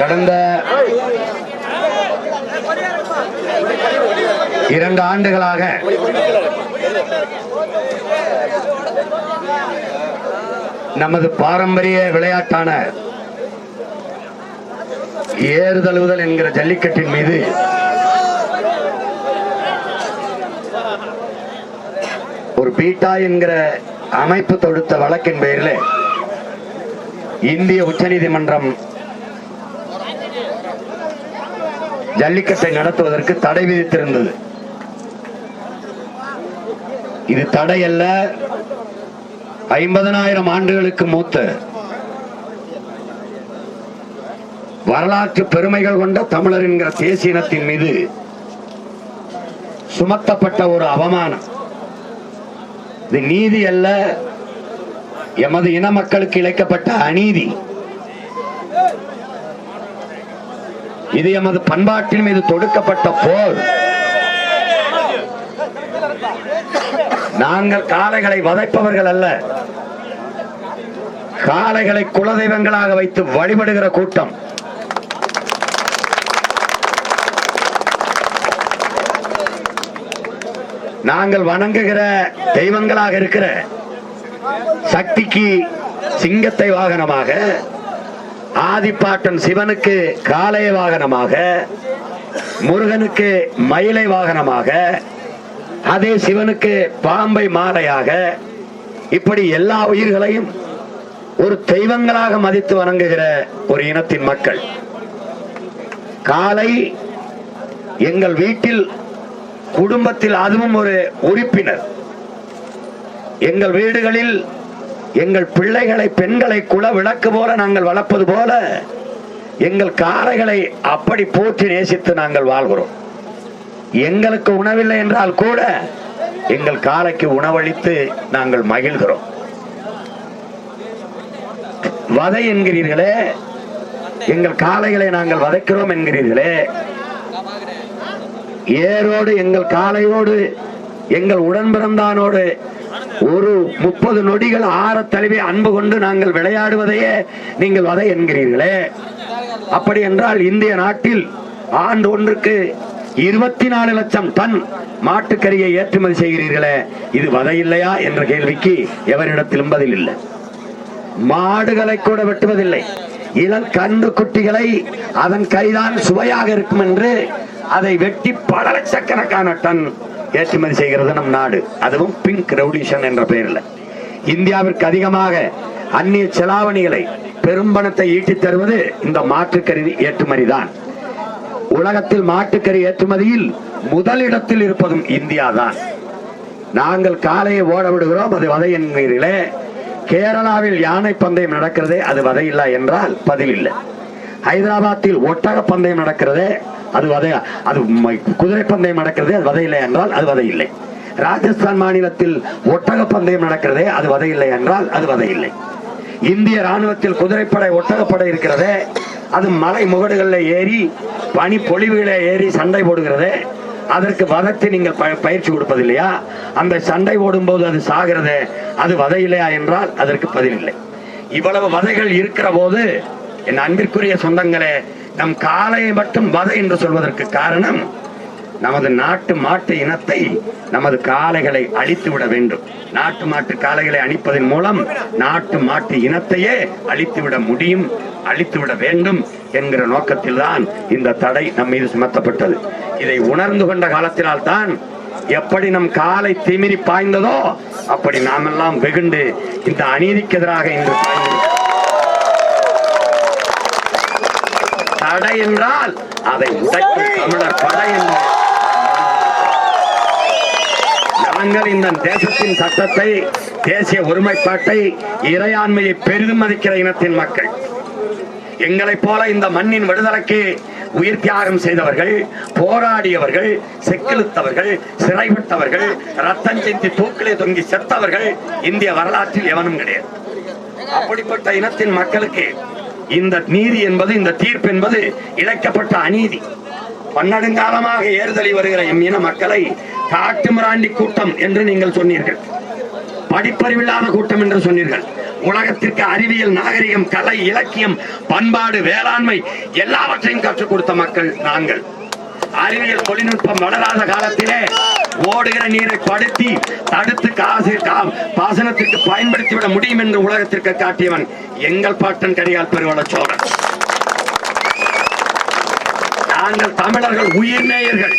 கடந்த இரண்டு ஆண்டுகளாக நமது பாரம்பரிய விளையாட்டான ஏறுதழுவுதல் என்கிற ஜல்லிக்கட்டின் மீது ஒரு பீட்டா என்கிற அமைப்பு தொடுத்த வழக்கின் பெயரில் இந்திய உச்சநீதிமன்றம் ஜல்லிக்கட்டை நடத்துவதற்கு தடை விதித்திருந்தது. இது தடை அல்ல ஐம்பதனாயிரம் ஆண்டுகளுக்கு மூத்த வரலாற்று பெருமைகள் கொண்ட தமிழர் என்கிற தேசிய இனத்தின் மீது சுமத்தப்பட்ட ஒரு அவமானம். இது நீதி அல்ல எமது இன மக்களுக்கு இழைக்கப்பட்ட அநீதி. இது எமது பண்பாட்டின் மீது தொடுக்கப்பட்ட போர். நாங்கள் காளைகளை வதைப்பவர்கள் அல்ல. காளைகளை குலதெய்வங்களாக வைத்து வழிபடுகிற கூட்டம். நாங்கள் வணங்குகிற தெய்வங்களாக இருக்கிற சக்திக்கு சிங்கத்தை வாகனமாக ஆதிப்பாட்டன் சிவனுக்கு காளைய வாகனமாக முருகனுக்கு மயிலை வாகனமாக அதே சிவனுக்கு பாம்பை மாலையாக இப்படி எல்லா உயிர்களையும் ஒரு தெய்வங்களாக மதித்து வணங்குகிற ஒரு இனத்தின் மக்கள். காலை எங்கள் வீட்டில் குடும்பத்தில் அதுவும் ஒரு உறுப்பினர். எங்கள் வீடுகளில் எங்கள் பிள்ளைகளை பெண்களை குல விளக்கு போல நாங்கள் வளர்ப்பது போல எங்கள் காளைகளை அப்படி போற்றி நேசித்து நாங்கள் வாழ்கிறோம். எங்களுக்கு உணவில்லை என்றால் கூட எங்கள் காளைக்கு உணவளித்து நாங்கள் மகிழ்கிறோம். வதை என்கிறீர்களே எங்கள் காளைகளை நாங்கள் வதைக்கிறோம் என்கிறீர்களே ஏரோடு எங்கள் காளையோடு எங்கள் உடன்பிறந்தானோடு ஒரு முப்பது நொடிகள் ஆற தழுவி அன்பு கொண்டு நாங்கள் விளையாடுவதையே நீங்கள் வதை என்கிறீர்களே. அப்படி என்றால் இந்திய நாட்டில் ஆண்டு ஒன்றுக்கு இருபத்தி நாலு லட்சம் டன் மாட்டுக்கறியை ஏற்றுமதி செய்கிறீர்களே. இது வதை இல்லையா என்ற கேள்விக்கு எவரிடத்திலும் பதில் இல்லை. மாடுகளை கூட வெட்டுவதில்லை. இளம் கன்று குட்டிகளை அதன் கைதான் சுவையாக இருக்கும் என்று அதை வெட்டி பல லட்சக்கணக்கான டன் ஏற்றுமதி செய்கிறது நம் நாடு. அதுவும் பிங்க் ரெவல்யூஷன் என்ற பெயரில். இந்தியாவிற்கு அதிகமாக அந்நிய செலாவணிகளை பெரும்பணத்தை ஈட்டித் தருவது இந்த மாற்றுக்கருவி ஏற்றுமதி தான். உலகத்தில் மாட்டுக்கறி ஏற்றுமதியில் முதலிடத்தில் இருப்பதும் இந்தியா தான். நாங்கள் காலையை ஓட விடுகிறோம் அது வதை என்கிறீர்களே. கேரளாவில் யானை பந்தயம் நடக்கிறதே அது வதையில்லை என்றால் பதில் இல்லை. ஹைதராபாத்தில் ஒட்டக பந்தயம் நடக்கிறதே அது வதை அது குதிரை பந்தயம் நடக்கிறதே அது வதையில்லை என்றால் அது வதையில்லை. ராஜஸ்தான் மாநிலத்தில் ஒட்டக பந்தயம் நடக்கிறதே அது வதையில்லை என்றால் அது வதையில்லை. இந்திய ராணுவத்தில் குதிரைப்படை ஒட்டகப்படை இருக்கிறதே அது மலை முகடுகளில் ஏறி பனி பொழிவுகளை ஏறி சண்டை போடுகிறதே அதற்கு வதத்தை நீங்கள் ப- பயிற்சி கொடுப்பதில்லையா? அந்த சண்டை ஓடும்போது அது சாகிறதே அது வதை இல்லையா என்றால் அதற்கு பதில் இல்லை. இவ்வளவு வதைகள் இருக்கிற போது என் அன்பிற்குரிய சொந்தங்களே நம் காளையை மட்டும் வதை என்று சொல்வதற்கு காரணம் நமது நாட்டு மாட்டு இனத்தை நமது காளைகளை அழித்து விட வேண்டும் நாட்டு மாட்டு காளைகளை அழிப்பதன் மூலம் நாட்டு மாட்டு இனத்தையே அழித்து விட முடியும் அழித்து விட வேண்டும் என்கிற நோக்கத்தில் தான் இந்த தடை நம் மீது சுமத்தப்பட்டது இதை உணர்ந்து கொண்ட காலத்தினால் தான் எப்படி நம் காலை திமிரி பாய்ந்ததோ அப்படி நாமெல்லாம் வெகுண்டு இந்த அநீதிக்கு எதிராக இன்று பாய்ந்தோம். தடை என்றால் அதை உடைக்கும் தமிழர் படை என்று நாங்கள் இந்த தேசத்தின் சட்டத்தை தேசிய ஒருமைப்பாட்டை இறையாண்மையை பெரிதும் மதிக்கிற இனத்தின் மக்கள். எங்களைப் போல இந்த மண்ணின் விடுதலைக்கு உயிர் தியாகம் செய்தவர்கள் போராடியவர்கள் செக்கிழுத்தவர்கள் சிறைவிட்டவர்கள் ரத்தம் சிந்தி தூக்கிலே தொங்கி செத்தவர்கள் இந்திய வரலாற்றில் எவனும் கிடையாது. அப்படிப்பட்ட இனத்தின் மக்களுக்கு இந்த நீதி என்பது இந்த தீர்ப்பு என்பது இழைக்கப்பட்ட அநீதி. பன்னெடுங்காலமாக ஏறுதலி வருகிற எம் இன மக்களை காட்டு மிராண்டி கூட்டம் என்று நீங்கள் சொன்னீர்கள். படிப்பறிவில்லாத கூட்டம் என்று சொன்னீர்கள். உலகத்திற்கு அறிவியல் நாகரிகம் கலை இலக்கியம் பண்பாடு வேளாண்மை எல்லாவற்றையும் கற்றுக் கொடுத்த மக்கள் நாங்கள். அறிவியல் தொழில்நுட்பம் வளராத காலத்திலே ஓடுகிற நீரை படுத்தி தடுத்து காசு கா- பாசனத்திற்கு பயன்படுத்தி விட முடியும் என்று உலகத்திற்கு காட்டியவன் எங்கள் பாட்டன் கடிகால் பெருவள சோழன். நாங்கள் தமிழர்கள் உயிர் நேயர்கள்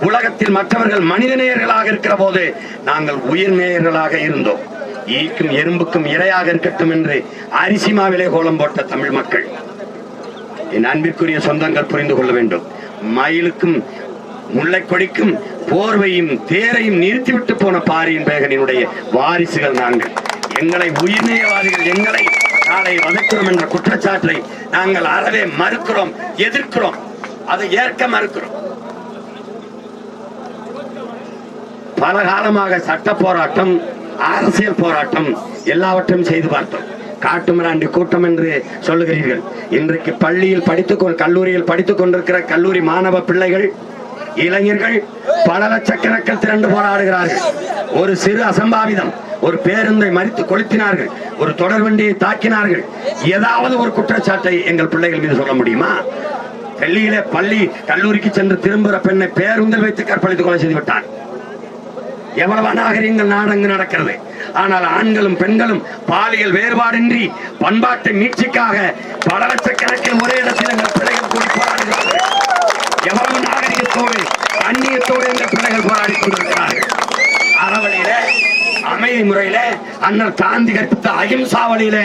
உலகத்தில் மற்றவர்கள் மனித நேயர்களாக இருக்கிற போது நாங்கள் உயிர் நேயர்களாக இருந்தோம். ஈக்கும் எறும்புக்கும் இரையாக இருக்கட்டும் என்று அரிசிமாவிலே கோலம் போட்ட தமிழ் மக்கள். என் அன்பிற்குரிய சொந்தங்கள் புரிந்து கொள்ள வேண்டும். மயிலுக்கும் முல்லை கொடிக்கும் போர்வையும் தேரையும் நிறுத்திவிட்டு போன பாரியின் பேகனினுடைய வாரிசுகள் நாங்கள். எங்களை உயிர்நேயவாதிகள் எங்களை நாளை வதக்கிறோம் என்ற குற்றச்சாட்டை நாங்கள் அறவே மறுக்கிறோம் எதிர்க்கிறோம். அதை ஏற்க மறுக்கிறோம். பல காலமாக சட்ட போராட்டம் அரசியல் போராட்டம் எல்லாவற்றையும் செய்து பார்த்தோம். காட்டுமிராண்டி கூட்டம் என்று சொல்லுகிறீர்கள். இன்றைக்கு பள்ளியில் படித்துக் கொ- கல்லூரியில் படித்துக் கொண்டிருக்கிற கல்லூரி மாணவ பிள்ளைகள் இளைஞர்கள் பல லட்சக்கணக்கில் திரண்டு போராடுகிறார்கள். ஒரு சிறு அசம்பாவிதம் ஒரு பேருந்தை மறித்து கொளுத்தினார்கள் ஒரு தொடர் வண்டியை தாக்கினார்கள். ஏதாவது ஒரு குற்றச்சாட்டை எங்கள் பிள்ளைகள் மீது சொல்ல முடியுமா? டெல்லியிலே பள்ளி கல்லூரிக்கு சென்று திரும்புகிற பெண்ணை பேருந்தில் வைத்து கற்பழித்து கொலை செய்து விட்டான் எவ்வளவு அநாகரிகங்கள் நாடங்கு நடக்கிறது. ஆனால் ஆண்களும் பெண்களும் பாலியல் வேறுபாடின்றி பண்பாட்டு மீட்சிக்காக பல லட்சக்கணக்கில் ஒரே இடத்தில் எங்கள் பிள்ளைகள் கூடி போராடுகிறார்கள். எவ்வளவு நாகரிகத்தோடு அந்நியத்தோடு எங்கள் பிள்ளைகள் போராடி கொண்டிருக்கிறார்கள். அறவழியில அமைதி முறையில அண்ணல் காந்தி கற்பித்த அகிம்சா வழியில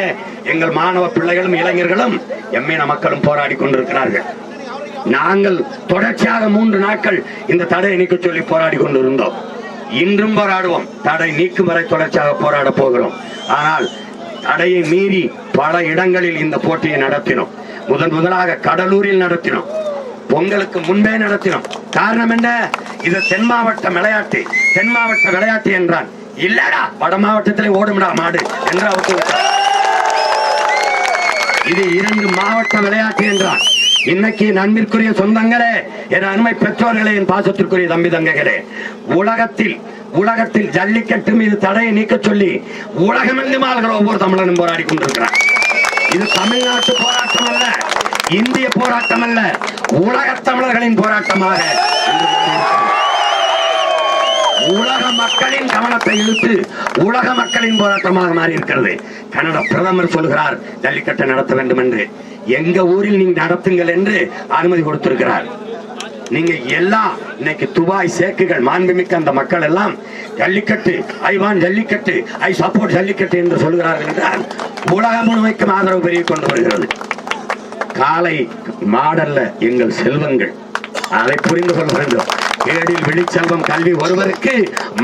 எங்கள் மாணவ பிள்ளைகளும் இளைஞர்களும் எம்மீன மக்களும் போராடி கொண்டிருக்கிறார்கள். நாங்கள் தொடர்ச்சியாக மூன்று நாட்கள் இந்த தடையை நீக்க சொல்லி போராடி கொண்டிருந்தோம். இன்றும் போராடுவோம். தடை நீக்கும் வரை தொடர்ச்சியாக போராட போகிறோம். ஆனால் தடையை மீறி பல இடங்களில் இந்த போட்டியை நடத்தினோம். முதன் முதலாக கடலூரில் நடத்தினோம். பொங்கலுக்கு முன்பே நடத்தினோம். காரணம் என்ன? இது தென் மாவட்ட விளையாட்டு. தென் மாவட்ட விளையாட்டு என்றான் இல்லடா! வட மாவட்டத்திலே ஓடும்டா மாடு என்று அவர் இது இரண்டு மாவட்ட விளையாட்டு என்றான் இன்னைக்கு நன்மிற்குரிய சொந்தங்களே என் அருமை பெற்றோர்களே என் பாசத்திற்குரிய தம்பி தங்கைகளே உலகத்தில் உலகத்தில் ஜல்லிக்கட்டு மீது தடையை நீக்க சொல்லி உலகமெங்குமார்கள் ஒவ்வொரு தமிழனும் போராடி கொண்டிருக்கிறார். இது தமிழ்நாட்டு போராட்டம் அல்ல இந்திய போராட்டம் அல்ல உலக தமிழர்களின் போராட்டமாக. உலக மக்களின் கவனத்தை இழுத்து உலக மக்களின் போராட்டமாக மாறி இருக்கிறது கனடா பிரதமர் சொல்கிறார் ஜல்லிக்கட்டை நடத்த வேண்டும் என்று. எங்க ஊரில் நீங்க நடத்துங்கள் என்று அனுமதி கொடுத்திருக்கிறார். நீங்க எல்லாம் இன்னைக்கு துபாய் சேக்குகள் மாண்புமிக்க அந்த மக்கள் எல்லாம் Jallikattu I want Jallikattu I support Jallikattu என்று சொல்கிறார்கள் என்றால் உலகம் முழுமைக்கும் ஆதரவு பெருகிக் கொண்டு வருகிறது. காலை மாடல்ல எங்கள் செல்வங்கள் அதை புரிந்து கொள்ள வேண்டும். ஏழில் விழிச்செல்வம் கல்வி ஒருவருக்கு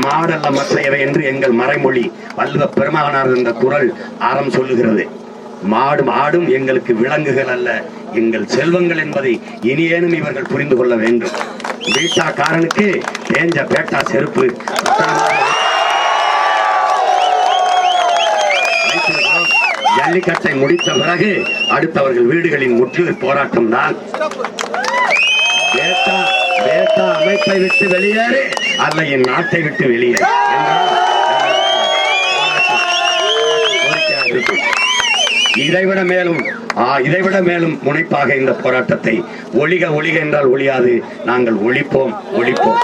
மாடல்ல மற்றையவை என்று எங்கள் மறைமொழி வல்லுவ பெருமகனார் என்ற குரல் அறம் சொல்லுகிறது. மாடும் ஆடும் எங்களுக்கு விலங்குகள் அல்ல எங்கள் செல்வங்கள் என்பதை இனியேனும் இவர்கள் புரிந்து கொள்ள வேண்டும். பீட்டா காரனுக்கு தேஞ்ச பேட்டா செருப்பு. ஜல்லிக்கட்டை முடித்த பிறகு அடுத்தவர்கள் வீடுகளின் முற்றுகை போராட்டம் தான். பேட்டா அமைப்பை விட்டு வெளியேறு. அல்ல என் நாட்டை விட்டு வெளியேறு. இதைவிட மேலும் இதைவிட மேலும் முனைப்பாக இந்த போராட்டத்தை ஒளிக ஒளிக என்றால் ஒளியாது. நாங்கள் ஒழிப்போம் ஒழிப்போம்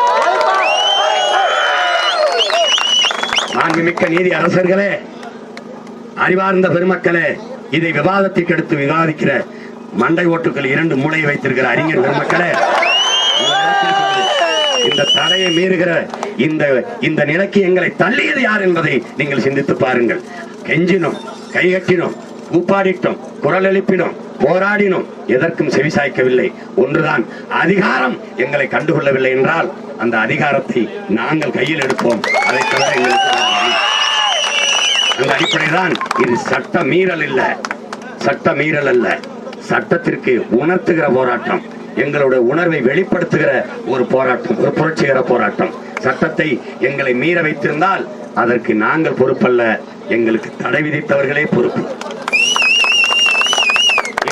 மாண்புமிக்க நீதி அரசர்களே அறிவார்ந்த பெருமக்களே இதை விவாதத்திற்கு எடுத்து விவாதிக்கிற மண்டை ஓட்டுக்கள் இரண்டு மூளை வைத்திருக்கிற அறிஞர் பெருமக்களே இந்த தடையை மீறுகிற இந்த இந்த நிலைக்கு எங்களை தள்ளியது யார் என்பதை நீங்கள் சிந்தித்து பாருங்கள். கெஞ்சினோம் கைகட்டினோம் கூப்பாடிட்டோம் குரல் எழுப்பினோம் போராடினோம். எதற்கும் செவிசாய்க்கவில்லை ஒன்றுதான் அதிகாரம் எங்களை கண்டுகொள்ளவில்லை என்றால் அந்த அதிகாரத்தை நாங்கள் கையில் எடுப்போம். அதை தவிர எங்களுக்கு அந்த அடிப்படைதான் இது சட்ட மீறல் இல்ல. சட்ட மீறல் அல்ல. சட்டத்திற்கு உணர்த்துகிற போராட்டம். எங்களுடைய உணர்வை வெளிப்படுத்துகிற ஒரு போராட்டம் ஒரு புரட்சிகர போராட்டம். சட்டத்தை எங்களை மீற வைத்திருந்தால் அதற்கு நாங்கள் பொறுப்பல்ல. எங்களுக்கு தடை விதித்தவர்களே பொறுப்பு.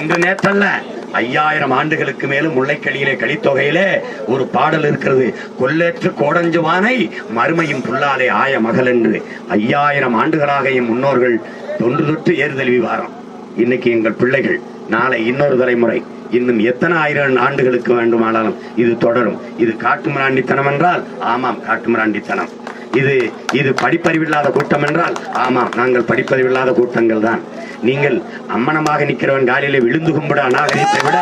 இன்று நேற்றல்ல ஐயாயிரம் ஆண்டுகளுக்கு மேலும் முல்லைக்கடியிலே கலித்தொகையிலே ஒரு பாடல் இருக்கிறது. கொல்லேற்று கோடஞ்சுவானை மறுமையும் புல்லாலே ஆய மகள் என்று. ஐயாயிரம் ஆண்டுகளாக என் முன்னோர்கள் தொன்று தொட்டு ஏறுதழுவி வாரம் இன்னைக்கு எங்கள் பிள்ளைகள் நாளை இன்னொரு தலைமுறை. இன்னும் எத்தனை ஆயிரம் ஆண்டுகளுக்கு வேண்டுமானாலும் இது தொடரும். இது காட்டுமிராண்டித்தனம் என்றால் ஆமாம் காட்டுமிராண்டித்தனம். இது இது படிப்பறிவில்லாத கூட்டம் என்றால் ஆமாம் நாங்கள் படிப்பறிவில்லாத கூட்டங்கள் தான் நீங்கள் அம்மனமாக நிற்கிறவன் காலிலே விழுந்து கும்பிட அநாகரிகத்தை விட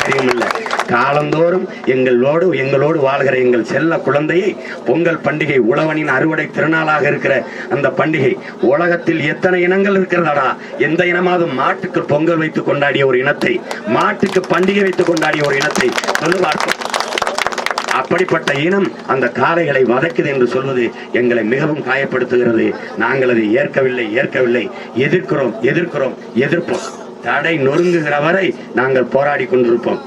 அநாகரிகம் இல்லை. காலந்தோறும் எங்களோடு எங்களோடு வாழ்கிற எங்கள் செல்ல குழந்தையை பொங்கல் பண்டிகை உழவனின் அறுவடை திருநாளாக இருக்கிற அந்த பண்டிகை உலகத்தில் எத்தனை இனங்கள் இருக்கிறதாடா? எந்த இனமாவது மாட்டுக்கு பொங்கல் வைத்து கொண்டாடிய ஒரு இனத்தை மாட்டுக்கு பண்டிகை வைத்து கொண்டாடிய ஒரு இனத்தை சொல்லு பார்ப்போம் அப்படிப்பட்ட இனம் அந்த காளைகளை வதக்குது என்று சொல்வது எங்களை மிகவும் காயப்படுத்துகிறது. நாங்கள் அதை ஏற்கவில்லை ஏற்கவில்லை. எதிர்க்கிறோம் எதிர்க்கிறோம் எதிர்ப்போம். தடை நொறுங்குகிற வரை நாங்கள் போராடி கொண்டிருப்போம்.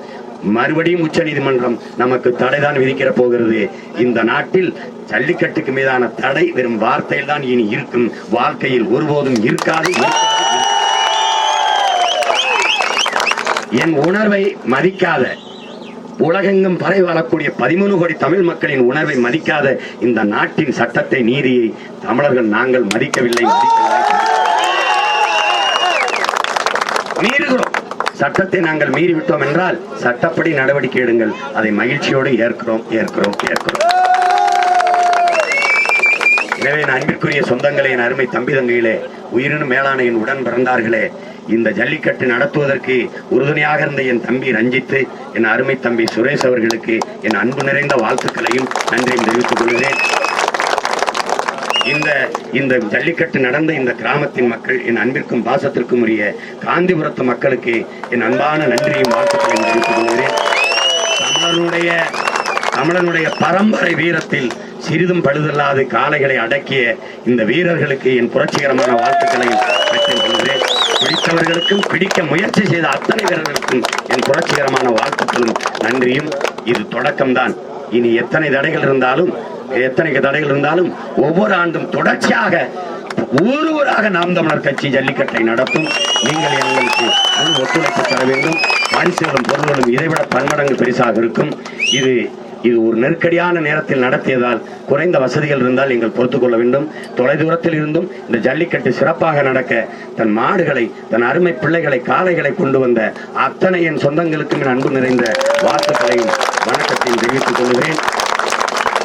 மறுபடியும் உச்ச நீதிமன்றம் நமக்கு தடைதான் விதிக்கிற போகிறது. இந்த நாட்டில் ஜல்லிக்கட்டுக்கு மீதான தடை வெறும் வார்த்தையில் தான் இனி இருக்கும். வாழ்க்கையில் ஒருபோதும் இருக்காது. என் உணர்வை மதிக்காத உலகெங்கும் பரவி வாழக்கூடிய பதிமூணு கோடி தமிழ் மக்களின் உணர்வை மதிக்காத இந்த நாட்டின் சட்டத்தை நீதியை தமிழர்கள் நாங்கள் மதிக்கவில்லை மதிக்கவில்லை. மீறுகிறோம் சட்டத்தை நாங்கள் மீறிவிட்டோம் என்றால் சட்டப்படி நடவடிக்கை எடுங்கள். அதை மகிழ்ச்சியோடு ஏற்கிறோம் ஏற்கிறோம் ஏற்கிறோம். எனவே என் அன்பிற்குரிய சொந்தங்களே என் அருமை தம்பி தங்கையிலே உயிரினும் மேலான என் உடன் பிறந்தார்களே இந்த ஜல்லிக்கட்டு நடத்துவதற்கு உறுதுணையாக இருந்த என் தம்பி ரஞ்சித்து என் அருமை தம்பி சுரேஷ் அவர்களுக்கு என் அன்பு நிறைந்த வாழ்த்துக்களையும் நன்றியும் தெரிவித்துக் கொள்கிறேன். இந்த இந்த ஜல்லிக்கட்டு நடந்த இந்த கிராமத்தின் மக்கள் என் அன்பிற்கும் பாசத்திற்கும் உரிய காந்திபுரத்து மக்களுக்கு என் அன்பான நன்றியும் வாழ்த்துக்களையும் தெரிவித்துக் கொள்கிறேன். தமிழனுடைய தமிழனுடைய பரம்பரை வீரத்தில் சிறிதும் பழுதல்லாது காளைகளை அடக்கிய இந்த வீரர்களுக்கு என் புரட்சிகரமான வாழ்த்துக்களையும் பெற்றுக் கொள்கிறேன் பிடித்தவர்களுக்கும் பிடிக்க முயற்சி செய்த அத்தனை வீரர்களுக்கும் என் புரட்சிகரமான வாழ்த்துக்களும் நன்றியும். இது தொடக்கம்தான். இனி எத்தனை தடைகள் இருந்தாலும் எத்தனை தடைகள் இருந்தாலும் ஒவ்வொரு ஆண்டும் தொடர்ச்சியாக ஊர் ஊராக நாம் தமிழர் கட்சி ஜல்லிக்கட்டை நடத்தும். நீங்கள் எங்களுக்கு முழு ஒத்துழைப்பு தர வேண்டும். பரிசுகளும் பொருள்களும் இதைவிட பன்மடங்கு பெரிசாக இருக்கும். இது இது ஒரு நெருக்கடியான நேரத்தில் நடத்தியதால் குறைந்த வசதிகள் இருந்தால் நீங்கள் பொறுத்துக்கொள்ள வேண்டும். தொலைதூரத்தில் இருந்தும் இந்த ஜல்லிக்கட்டு சிறப்பாக நடக்க தன் மாடுகளை தன் அருமை பிள்ளைகளை காளைகளை கொண்டு வந்த அத்தனை என் சொந்தங்களுக்கும் என் அன்பு நிறைந்த வாழ்த்துக்களையும் வணக்கத்தையும் தெரிவித்துக் கொள்கிறேன்.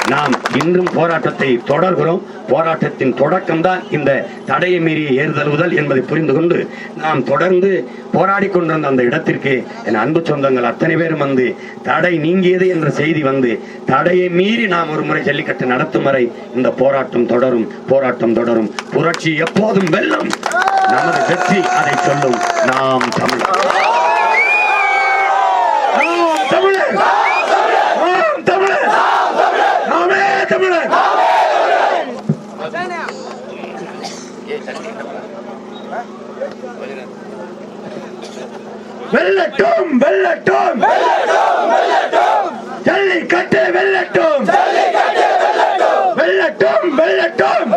நாம் இன்றும் போராட்டத்தை தொடர்கிறோம். போராட்டத்தின் தொடக்கம்தான் இந்த தடையை மீறிய ஏறுதழுவுதல் என்பதை புரிந்து கொண்டு நாம் தொடர்ந்து போராடி கொண்டிருந்த அந்த இடத்திற்கு என் அன்பு சொந்தங்கள் அத்தனை பேரும் வந்து தடை நீங்கியது என்ற செய்தி வந்து தடையை மீறி நாம் ஒரு முறை ஜல்லிக்கட்டு நடத்தும் வரை இந்த போராட்டம் தொடரும் போராட்டம் தொடரும். புரட்சி எப்போதும் வெல்லும். நமது வெற்றி அதை சொல்லும். நாம் தமிழர். தமிழர் நாம் தமிழர் நாமே தமிழர் வெல்லட்டும் வெல்லட்டும் ஜல்லிக்கட்டு வெல்லட்டும் வெல்லட்டும் வெல்லட்டும்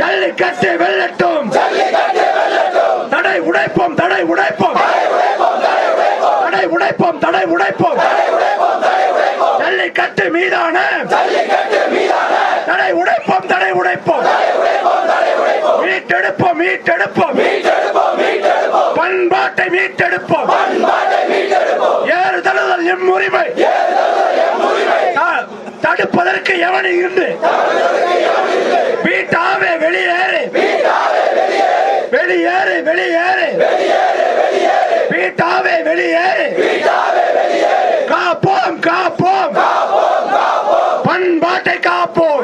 ஜல்லிக்கட்டு வெல்லட்டும் தடை உடைப்போம் தடை உடைப்போம். தடை உடைப்போம் தடை உடைப்போம். ஜல்லிக்கட்டு மீதான தடை உடைப்போம் தடை உடைப்போம். மீட்டெடுப்போம் மீட்டெடுப்போம். பண்பாட்டை மீட்டெடுப்போம். ஏறுதழுதல் எம் உரிமை. தடுப்பதற்கு எவன் இருந்து? வீட்டாவே வெளியேறு. வெளியேறு வெளியேறு. வீட்டாவே வெளியேறு. காப்போம் காப்போம்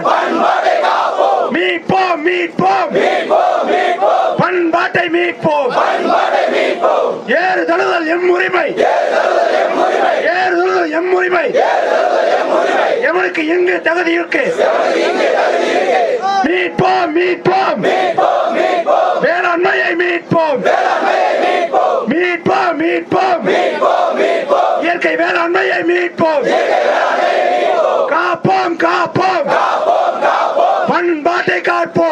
பண்பாட்டை காப்போம். மீட்போம் மீட்போம். பண்பாட்டை மீட்போம். ஏறு தழுதல் எம் உரிமை. ஏறு தழுதல் எம் உரிமை. எவனுக்கு எங்கு தகுதி இருக்கு? மீட்போம் மீட்போம். வேளாண்மையை மீட்போம். மீட்போம். மீட்போம். இயற்கை வேளாண்மையை மீட்போம். kapok! Kapok! Kapok! One body kapok!